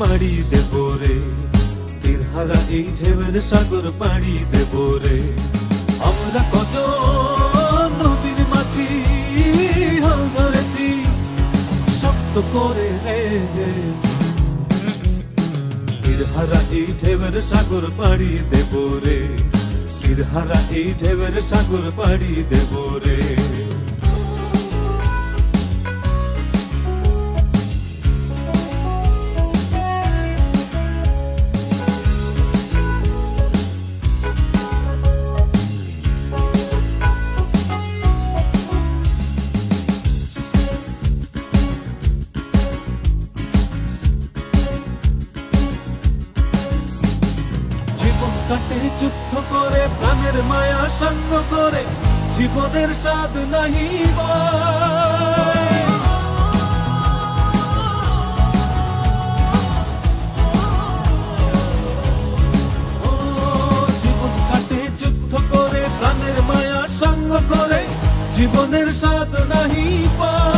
পাড়ি দেব রে তীরহারা এই ঢেউয়ের সাগর পাড়ি দেব রে আমরা কত নদীর মাছি হাল ধরেছি শক্ত করে রে তীরহারা এই ঢেউয়ের সাগর পাড়ি দেব রে তীরহারা এই ঢেউয়ের সাগর পাড়ি দেব রে কাটে যুদ্ধ করে, প্রাণের মায়া সঙ্গ করে, জীবনের স্বাদ নাহি জীবন কাটে যুদ্ধ করে, প্রাণের মায়া সঙ্গ করে, জীবনের স্বাদ নাহি পাই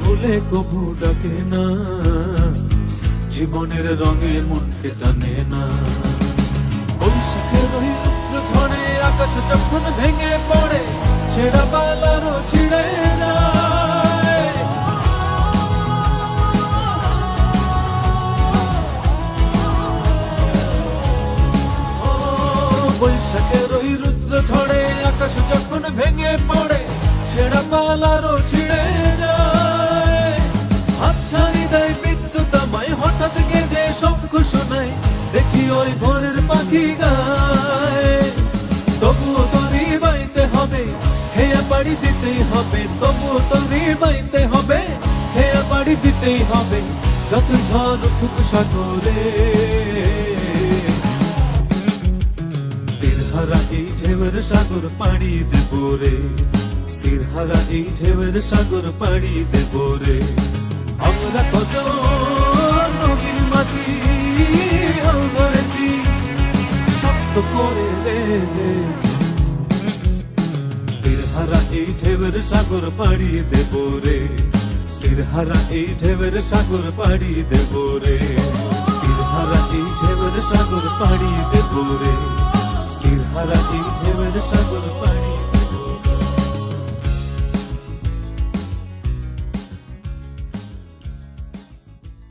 ভুলে কবু ডাকে না। জীবনের রঙে মনকে টানে না। বৈশাখের ওই রুদ্র ঝড়ে আকাশ যখন ভেঙে পড়ে ছেঁড়া পালারও ছিঁড়ে যায়। ও, বৈশাখের ওই রুদ্র আকাশ যখন ভেঙে পড়ে ছেঁড়া পালারও ছিঁড়ে ওই ভোরের পাখি গায়। তবুও তরি বাইতে হবে খেয়া বাড়ি দিতেই হবে। তবুও তরি বাইতে হবে খেয়া বাড়ি দিতেই হবে, যত ঝড় উঠুক সাগরে। তীরহারা এই ঢেউয়ের সাগর পাড়ি দেব রে। তীরহারা এই ঢেউয়ের সাগর পাড়ি দেব রে। আমরা কত নবীন মাছি সাগর পাড়ি দেব রে। তীরহারা এই ঢেবের সাগর পাড়ি দেব রে। তীরহারা এই ঢেবের সাগর পাড়ি দেব রে। তীরহারা এই